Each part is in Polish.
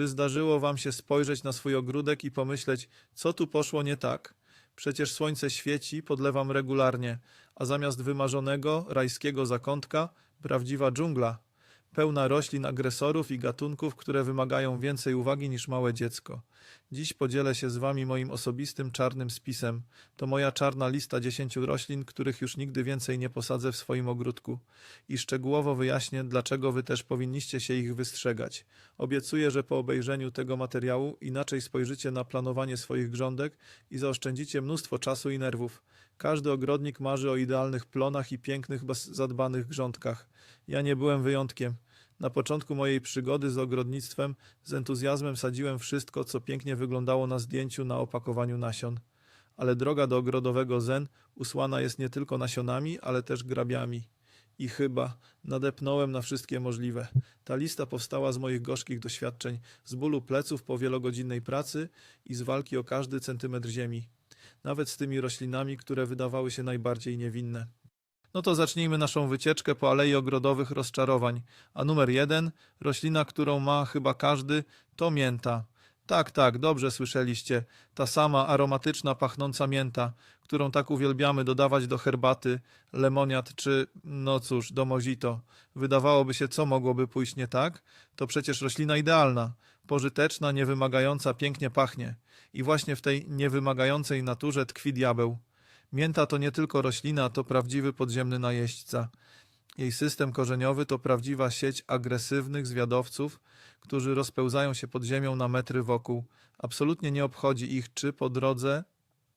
Czy zdarzyło wam się spojrzeć na swój ogródek i pomyśleć, co tu poszło nie tak? Przecież słońce świeci, podlewam regularnie, a zamiast wymarzonego, rajskiego zakątka, prawdziwa dżungla, pełna roślin agresorów i gatunków, które wymagają więcej uwagi niż małe dziecko. Dziś podzielę się z wami moim osobistym czarnym spisem. To moja czarna lista dziesięciu roślin, których już nigdy więcej nie posadzę w swoim ogródku. I szczegółowo wyjaśnię, dlaczego wy też powinniście się ich wystrzegać. Obiecuję, że po obejrzeniu tego materiału inaczej spojrzycie na planowanie swoich grządek i zaoszczędzicie mnóstwo czasu i nerwów. Każdy ogrodnik marzy o idealnych plonach i pięknych, zadbanych grządkach. Ja nie byłem wyjątkiem. Na początku mojej przygody z ogrodnictwem z entuzjazmem sadziłem wszystko, co pięknie wyglądało na zdjęciu na opakowaniu nasion. Ale droga do ogrodowego zen usłana jest nie tylko nasionami, ale też grabiami. I chyba nadepnąłem na wszystkie możliwe. Ta lista powstała z moich gorzkich doświadczeń, z bólu pleców po wielogodzinnej pracy i z walki o każdy centymetr ziemi. Nawet z tymi roślinami, które wydawały się najbardziej niewinne. No to zacznijmy naszą wycieczkę po Alei Ogrodowych Rozczarowań. A numer jeden, roślina, którą ma chyba każdy, to mięta. Tak, tak, dobrze słyszeliście. Ta sama aromatyczna, pachnąca mięta, którą tak uwielbiamy dodawać do herbaty, lemoniad czy, no cóż, do mojito. Wydawałoby się, co mogłoby pójść nie tak? To przecież roślina idealna, pożyteczna, niewymagająca, pięknie pachnie. I właśnie w tej niewymagającej naturze tkwi diabeł. Mięta to nie tylko roślina, to prawdziwy podziemny najeźdźca. Jej system korzeniowy to prawdziwa sieć agresywnych zwiadowców, którzy rozpełzają się pod ziemią na metry wokół. Absolutnie nie obchodzi ich, czy po drodze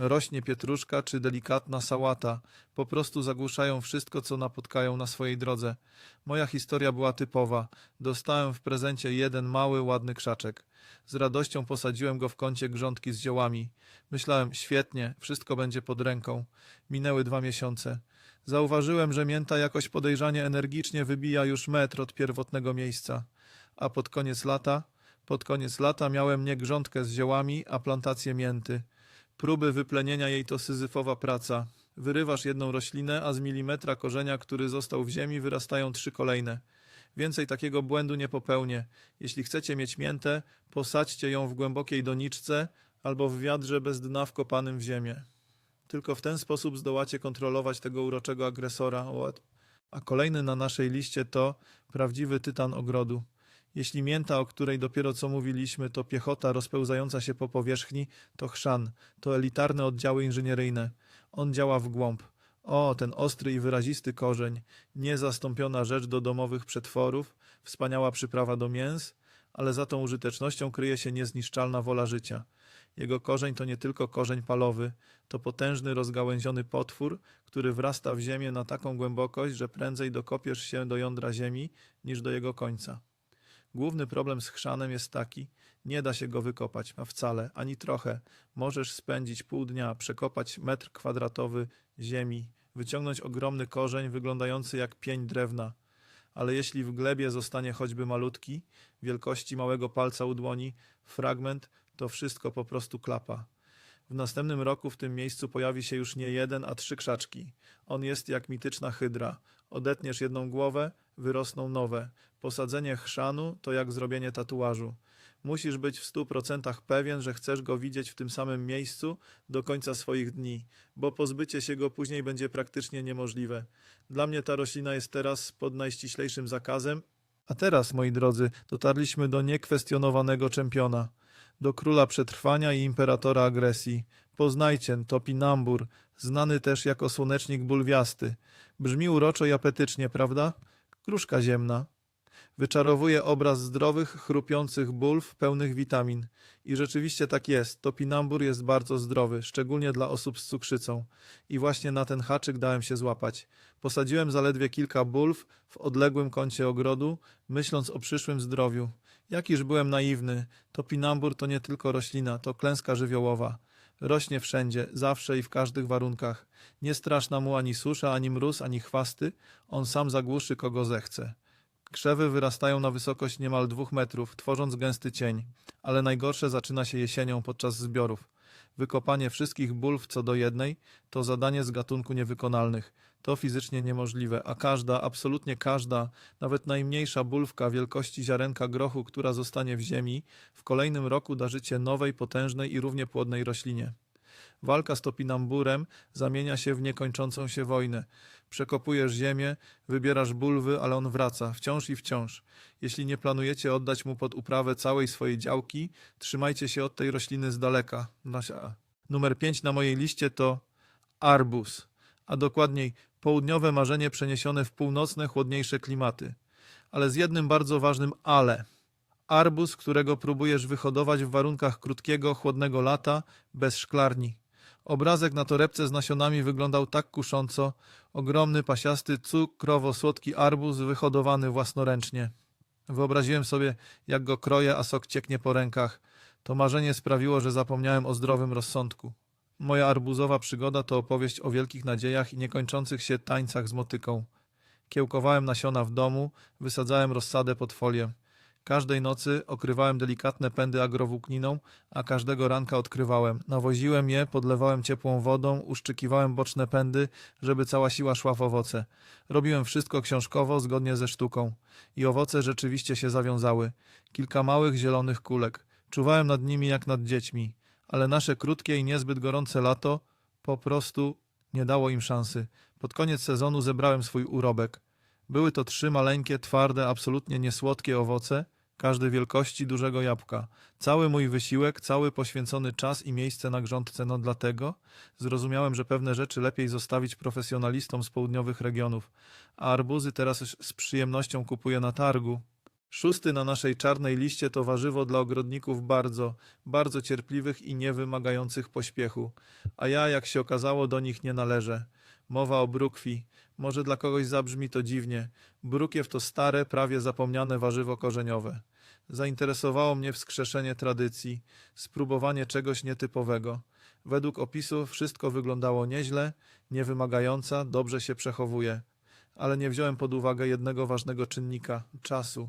rośnie pietruszka, czy delikatna sałata. Po prostu zagłuszają wszystko, co napotkają na swojej drodze. Moja historia była typowa. Dostałem w prezencie jeden mały, ładny krzaczek. Z radością posadziłem go w kącie grządki z ziołami. Myślałem, świetnie, wszystko będzie pod ręką. Minęły dwa miesiące. Zauważyłem, że mięta jakoś podejrzanie energicznie wybija już metr od pierwotnego miejsca. A pod koniec lata, pod koniec lata miałem nie grządkę z ziołami, a plantację mięty. Próby wyplenienia jej to syzyfowa praca. Wyrywasz jedną roślinę, a z milimetra korzenia, który został w ziemi, wyrastają trzy kolejne. Więcej takiego błędu nie popełnię. Jeśli chcecie mieć miętę, posadźcie ją w głębokiej doniczce albo w wiadrze bez dna wkopanym w ziemię. Tylko w ten sposób zdołacie kontrolować tego uroczego agresora. A kolejny na naszej liście to prawdziwy tytan ogrodu. Jeśli mięta, o której dopiero co mówiliśmy, to piechota rozpełzająca się po powierzchni, to chrzan, to elitarne oddziały inżynieryjne. On działa w głąb. O, ten ostry i wyrazisty korzeń, niezastąpiona rzecz do domowych przetworów, wspaniała przyprawa do mięs, ale za tą użytecznością kryje się niezniszczalna wola życia. Jego korzeń to nie tylko korzeń palowy, to potężny, rozgałęziony potwór, który wrasta w ziemię na taką głębokość, że prędzej dokopiesz się do jądra ziemi niż do jego końca. Główny problem z chrzanem jest taki, nie da się go wykopać, a wcale, ani trochę. Możesz spędzić pół dnia, przekopać metr kwadratowy ziemi, wyciągnąć ogromny korzeń wyglądający jak pień drewna, ale jeśli w glebie zostanie choćby malutki, wielkości małego palca u dłoni, fragment, to wszystko po prostu klapa. W następnym roku w tym miejscu pojawi się już nie jeden, a trzy krzaczki. On jest jak mityczna hydra. Odetniesz jedną głowę, wyrosną nowe. Posadzenie chrzanu to jak zrobienie tatuażu. Musisz być w stu procentach pewien, że chcesz go widzieć w tym samym miejscu do końca swoich dni, bo pozbycie się go później będzie praktycznie niemożliwe. Dla mnie ta roślina jest teraz pod najściślejszym zakazem. A teraz, moi drodzy, dotarliśmy do niekwestionowanego czempiona, do króla przetrwania i imperatora agresji. Poznajcie, Topinambur, znany też jako słonecznik bulwiasty. Brzmi uroczo i apetycznie, prawda? Kruszka ziemna. Wyczarowuje obraz zdrowych, chrupiących bulw pełnych witamin. I rzeczywiście tak jest. Topinambur jest bardzo zdrowy, szczególnie dla osób z cukrzycą. I właśnie na ten haczyk dałem się złapać. Posadziłem zaledwie kilka bulw w odległym kącie ogrodu, myśląc o przyszłym zdrowiu. Jakiż byłem naiwny. Topinambur to nie tylko roślina, to klęska żywiołowa. Rośnie wszędzie, zawsze i w każdych warunkach. Nie straszna mu ani susza, ani mróz, ani chwasty. On sam zagłuszy kogo zechce. Krzewy wyrastają na wysokość niemal dwóch metrów, tworząc gęsty cień, ale najgorsze zaczyna się jesienią podczas zbiorów. Wykopanie wszystkich bulw co do jednej to zadanie z gatunku niewykonalnych. To fizycznie niemożliwe, a każda, absolutnie każda, nawet najmniejsza bulwka wielkości ziarenka grochu, która zostanie w ziemi, w kolejnym roku da życie nowej, potężnej i równie płodnej roślinie. Walka z topinamburem zamienia się w niekończącą się wojnę. Przekopujesz ziemię, wybierasz bulwy, ale on wraca, wciąż i wciąż. Jeśli nie planujecie oddać mu pod uprawę całej swojej działki, trzymajcie się od tej rośliny z daleka. Numer 5 na mojej liście to arbuz, a dokładniej południowe marzenie przeniesione w północne, chłodniejsze klimaty. Ale z jednym bardzo ważnym ale. Arbuz, którego próbujesz wyhodować w warunkach krótkiego, chłodnego lata, bez szklarni. Obrazek na torebce z nasionami wyglądał tak kusząco. Ogromny, pasiasty, cukrowo-słodki arbuz wyhodowany własnoręcznie. Wyobraziłem sobie, jak go kroję, a sok cieknie po rękach. To marzenie sprawiło, że zapomniałem o zdrowym rozsądku. Moja arbuzowa przygoda to opowieść o wielkich nadziejach i niekończących się tańcach z motyką. Kiełkowałem nasiona w domu, wysadzałem rozsadę pod folię. Każdej nocy okrywałem delikatne pędy agrowłókniną, a każdego ranka odkrywałem. Nawoziłem je, podlewałem ciepłą wodą, uszczykiwałem boczne pędy, żeby cała siła szła w owoce. Robiłem wszystko książkowo, zgodnie ze sztuką. I owoce rzeczywiście się zawiązały. Kilka małych, zielonych kulek. Czuwałem nad nimi jak nad dziećmi. Ale nasze krótkie i niezbyt gorące lato po prostu nie dało im szansy. Pod koniec sezonu zebrałem swój urobek. Były to trzy maleńkie, twarde, absolutnie niesłodkie owoce, każde wielkości dużego jabłka. Cały mój wysiłek, cały poświęcony czas i miejsce na grządce, no dlatego zrozumiałem, że pewne rzeczy lepiej zostawić profesjonalistom z południowych regionów, a arbuzy teraz z przyjemnością kupuję na targu. Szósty na naszej czarnej liście to warzywo dla ogrodników bardzo, bardzo cierpliwych i niewymagających pośpiechu, a ja, jak się okazało, do nich nie należę. Mowa o brukwi. Może dla kogoś zabrzmi to dziwnie. Brukiew to stare, prawie zapomniane warzywo korzeniowe. Zainteresowało mnie wskrzeszenie tradycji, spróbowanie czegoś nietypowego. Według opisu wszystko wyglądało nieźle, niewymagająca, dobrze się przechowuje. Ale nie wziąłem pod uwagę jednego ważnego czynnika czasu.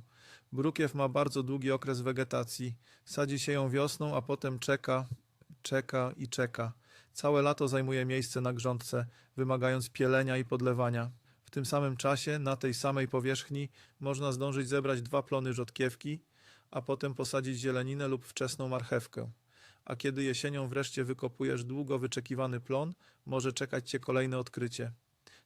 Brukiew ma bardzo długi okres wegetacji. Sadzi się ją wiosną, a potem czeka, czeka i czeka. Całe lato zajmuje miejsce na grządce, wymagając pielenia i podlewania. W tym samym czasie, na tej samej powierzchni, można zdążyć zebrać dwa plony rzodkiewki, a potem posadzić zieleninę lub wczesną marchewkę. A kiedy jesienią wreszcie wykopujesz długo wyczekiwany plon, może czekać cię kolejne odkrycie.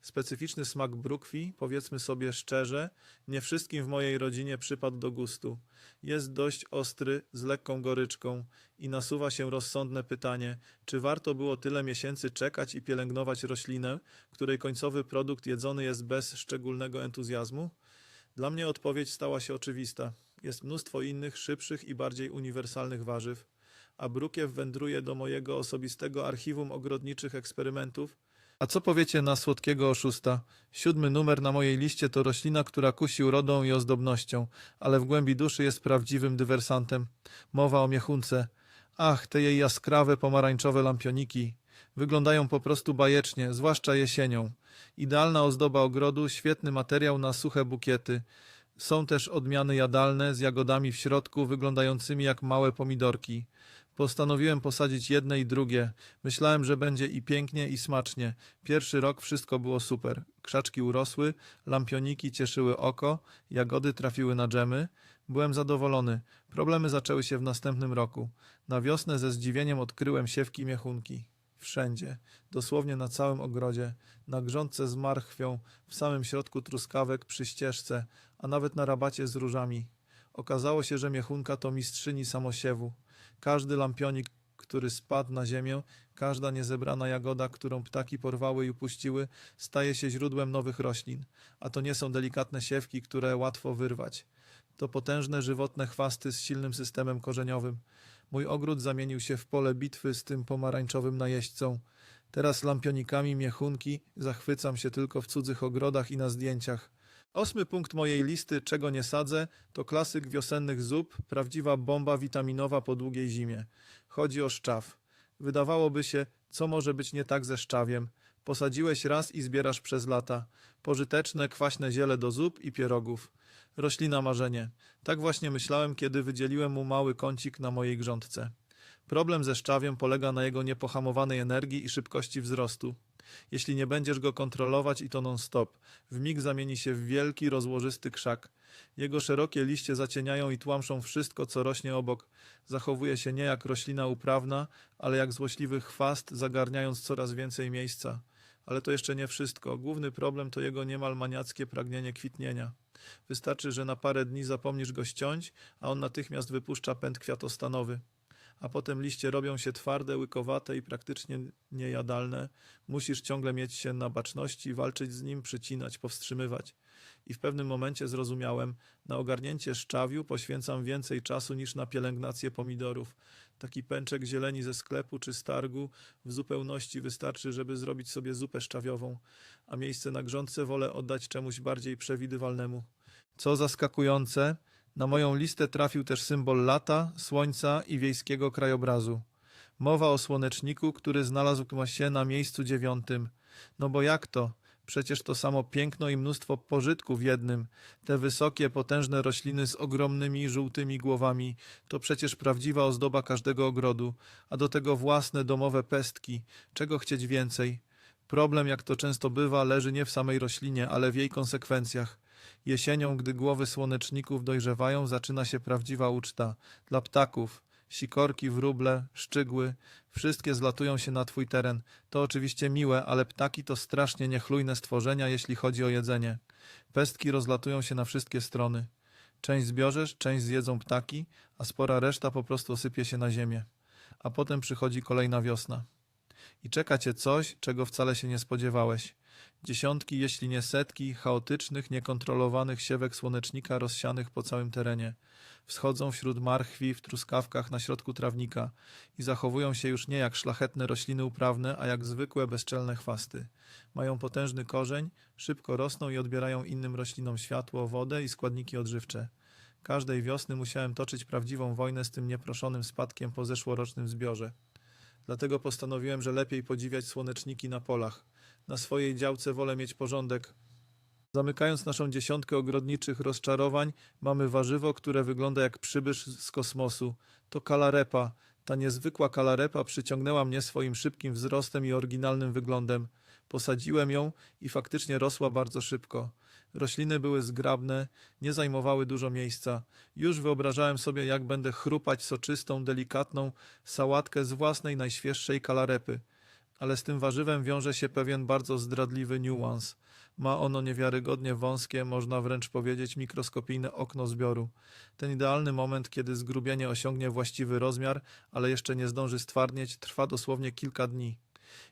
Specyficzny smak brukwi, powiedzmy sobie szczerze, nie wszystkim w mojej rodzinie przypadł do gustu. Jest dość ostry, z lekką goryczką i nasuwa się rozsądne pytanie, czy warto było tyle miesięcy czekać i pielęgnować roślinę, której końcowy produkt jedzony jest bez szczególnego entuzjazmu? Dla mnie odpowiedź stała się oczywista. Jest mnóstwo innych, szybszych i bardziej uniwersalnych warzyw, a brukiew wędruje do mojego osobistego archiwum ogrodniczych eksperymentów, a co powiecie na słodkiego oszusta? Siódmy numer na mojej liście to roślina, która kusi urodą i ozdobnością, ale w głębi duszy jest prawdziwym dywersantem. Mowa o miechunce. Ach, te jej jaskrawe, pomarańczowe lampioniki. Wyglądają po prostu bajecznie, zwłaszcza jesienią. Idealna ozdoba ogrodu, świetny materiał na suche bukiety. Są też odmiany jadalne z jagodami w środku, wyglądającymi jak małe pomidorki. Postanowiłem posadzić jedne i drugie. Myślałem, że będzie i pięknie, i smacznie. Pierwszy rok wszystko było super. Krzaczki urosły, lampioniki cieszyły oko, jagody trafiły na dżemy. Byłem zadowolony. Problemy zaczęły się w następnym roku. Na wiosnę ze zdziwieniem odkryłem siewki miechunki. Wszędzie, dosłownie na całym ogrodzie, na grządce z marchwią, w samym środku truskawek, przy ścieżce, a nawet na rabacie z różami. Okazało się, że miechunka to mistrzyni samosiewu. Każdy lampionik, który spadł na ziemię, każda niezebrana jagoda, którą ptaki porwały i upuściły, staje się źródłem nowych roślin. A to nie są delikatne siewki, które łatwo wyrwać. To potężne, żywotne chwasty z silnym systemem korzeniowym. Mój ogród zamienił się w pole bitwy z tym pomarańczowym najeźdźcą. Teraz lampionikami miechunki zachwycam się tylko w cudzych ogrodach i na zdjęciach. Ósmy punkt mojej listy, czego nie sadzę, to klasyk wiosennych zup, prawdziwa bomba witaminowa po długiej zimie. Chodzi o szczaw. Wydawałoby się, co może być nie tak ze szczawiem. Posadziłeś raz i zbierasz przez lata. Pożyteczne, kwaśne ziele do zup i pierogów. Roślina marzenie. Tak właśnie myślałem, kiedy wydzieliłem mu mały kącik na mojej grządce. Problem ze szczawiem polega na jego niepohamowanej energii i szybkości wzrostu. Jeśli nie będziesz go kontrolować i to non-stop, w mig zamieni się w wielki, rozłożysty krzak. Jego szerokie liście zacieniają i tłamszą wszystko, co rośnie obok. Zachowuje się nie jak roślina uprawna, ale jak złośliwy chwast, zagarniając coraz więcej miejsca. Ale to jeszcze nie wszystko. Główny problem to jego niemal maniackie pragnienie kwitnienia. Wystarczy, że na parę dni zapomnisz go ściąć, a on natychmiast wypuszcza pęd kwiatostanowy. A potem liście robią się twarde, łykowate i praktycznie niejadalne. Musisz ciągle mieć się na baczności, walczyć z nim, przycinać, powstrzymywać. I w pewnym momencie zrozumiałem, na ogarnięcie szczawiu poświęcam więcej czasu niż na pielęgnację pomidorów. Taki pęczek zieleni ze sklepu czy z targu w zupełności wystarczy, żeby zrobić sobie zupę szczawiową, a miejsce na grządce wolę oddać czemuś bardziej przewidywalnemu. Co zaskakujące, na moją listę trafił też symbol lata, słońca i wiejskiego krajobrazu. Mowa o słoneczniku, który znalazł się na miejscu dziewiątym. No bo jak to? Przecież to samo piękno i mnóstwo pożytku w jednym. Te wysokie, potężne rośliny z ogromnymi, żółtymi głowami to przecież prawdziwa ozdoba każdego ogrodu, a do tego własne domowe pestki. Czego chcieć więcej? Problem, jak to często bywa, leży nie w samej roślinie, ale w jej konsekwencjach. Jesienią, gdy głowy słoneczników dojrzewają, zaczyna się prawdziwa uczta. Dla ptaków. Sikorki, wróble, szczygły, wszystkie zlatują się na twój teren. To oczywiście miłe, ale ptaki to strasznie niechlujne stworzenia, jeśli chodzi o jedzenie. Pestki rozlatują się na wszystkie strony. Część zbierzesz, część zjedzą ptaki, a spora reszta po prostu sypie się na ziemię. A potem przychodzi kolejna wiosna. I czeka cię coś, czego wcale się nie spodziewałeś. Dziesiątki, jeśli nie setki, chaotycznych, niekontrolowanych siewek słonecznika rozsianych po całym terenie. Wschodzą wśród marchwi, w truskawkach na środku trawnika i zachowują się już nie jak szlachetne rośliny uprawne, a jak zwykłe, bezczelne chwasty. Mają potężny korzeń, szybko rosną i odbierają innym roślinom światło, wodę i składniki odżywcze. Każdej wiosny musiałem toczyć prawdziwą wojnę z tym nieproszonym spadkiem po zeszłorocznym zbiorze. Dlatego postanowiłem, że lepiej podziwiać słoneczniki na polach. Na swojej działce wolę mieć porządek. Zamykając naszą dziesiątkę ogrodniczych rozczarowań, mamy warzywo, które wygląda jak przybysz z kosmosu. To kalarepa. Ta niezwykła kalarepa przyciągnęła mnie swoim szybkim wzrostem i oryginalnym wyglądem. Posadziłem ją i faktycznie rosła bardzo szybko. Rośliny były zgrabne, nie zajmowały dużo miejsca. Już wyobrażałem sobie, jak będę chrupać soczystą, delikatną sałatkę z własnej najświeższej kalarepy. Ale z tym warzywem wiąże się pewien bardzo zdradliwy niuans. Ma ono niewiarygodnie wąskie, można wręcz powiedzieć mikroskopijne okno zbioru. Ten idealny moment, kiedy zgrubienie osiągnie właściwy rozmiar, ale jeszcze nie zdąży stwardnieć, trwa dosłownie kilka dni.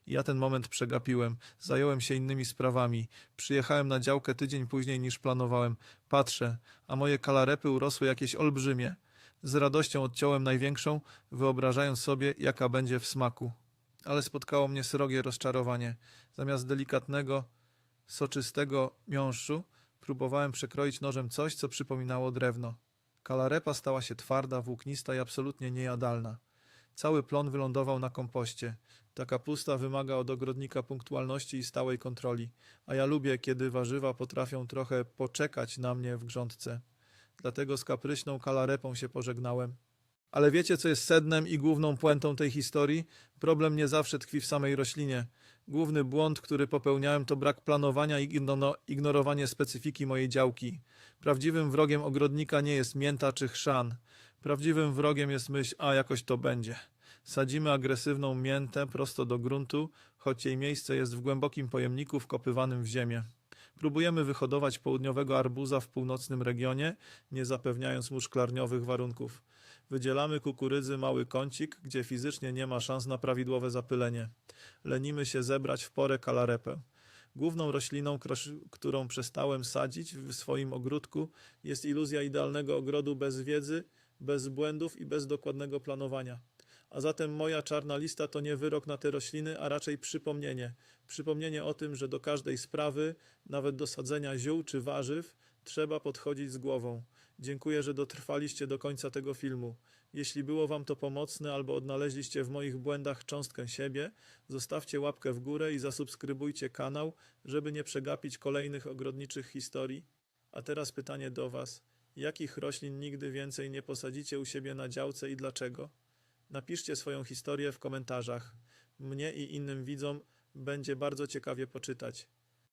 Ja ten moment przegapiłem. Zająłem się innymi sprawami. Przyjechałem na działkę tydzień później niż planowałem. Patrzę, a moje kalarepy urosły jakieś olbrzymie. Z radością odciąłem największą, wyobrażając sobie, jaka będzie w smaku. Ale spotkało mnie srogie rozczarowanie. Zamiast delikatnego, soczystego miąższu, próbowałem przekroić nożem coś, co przypominało drewno. Kalarepa stała się twarda, włóknista i absolutnie niejadalna. Cały plon wylądował na kompoście. Ta kapusta wymaga od ogrodnika punktualności i stałej kontroli, a ja lubię, kiedy warzywa potrafią trochę poczekać na mnie w grządce. Dlatego z kapryśną kalarepą się pożegnałem. Ale wiecie, co jest sednem i główną puentą tej historii? Problem nie zawsze tkwi w samej roślinie. Główny błąd, który popełniałem, to brak planowania i igno- ignorowanie specyfiki mojej działki. Prawdziwym wrogiem ogrodnika nie jest mięta czy chrzan. Prawdziwym wrogiem jest myśl, a jakoś to będzie. Sadzimy agresywną miętę prosto do gruntu, choć jej miejsce jest w głębokim pojemniku wkopywanym w ziemię. Próbujemy wyhodować południowego arbuza w północnym regionie, nie zapewniając mu szklarniowych warunków. Wydzielamy kukurydzy mały kącik, gdzie fizycznie nie ma szans na prawidłowe zapylenie. Lenimy się zebrać w porę kalarepę. Główną rośliną, którą przestałem sadzić w swoim ogródku, jest iluzja idealnego ogrodu bez wiedzy, bez błędów i bez dokładnego planowania. A zatem moja czarna lista to nie wyrok na te rośliny, a raczej przypomnienie. Przypomnienie o tym, że do każdej sprawy, nawet do sadzenia ziół czy warzyw, trzeba podchodzić z głową. Dziękuję, że dotrwaliście do końca tego filmu. Jeśli było Wam to pomocne albo odnaleźliście w moich błędach cząstkę siebie, zostawcie łapkę w górę i zasubskrybujcie kanał, żeby nie przegapić kolejnych ogrodniczych historii. A teraz pytanie do Was. Jakich roślin nigdy więcej nie posadzicie u siebie na działce i dlaczego? Napiszcie swoją historię w komentarzach. Mnie i innym widzom będzie bardzo ciekawie poczytać.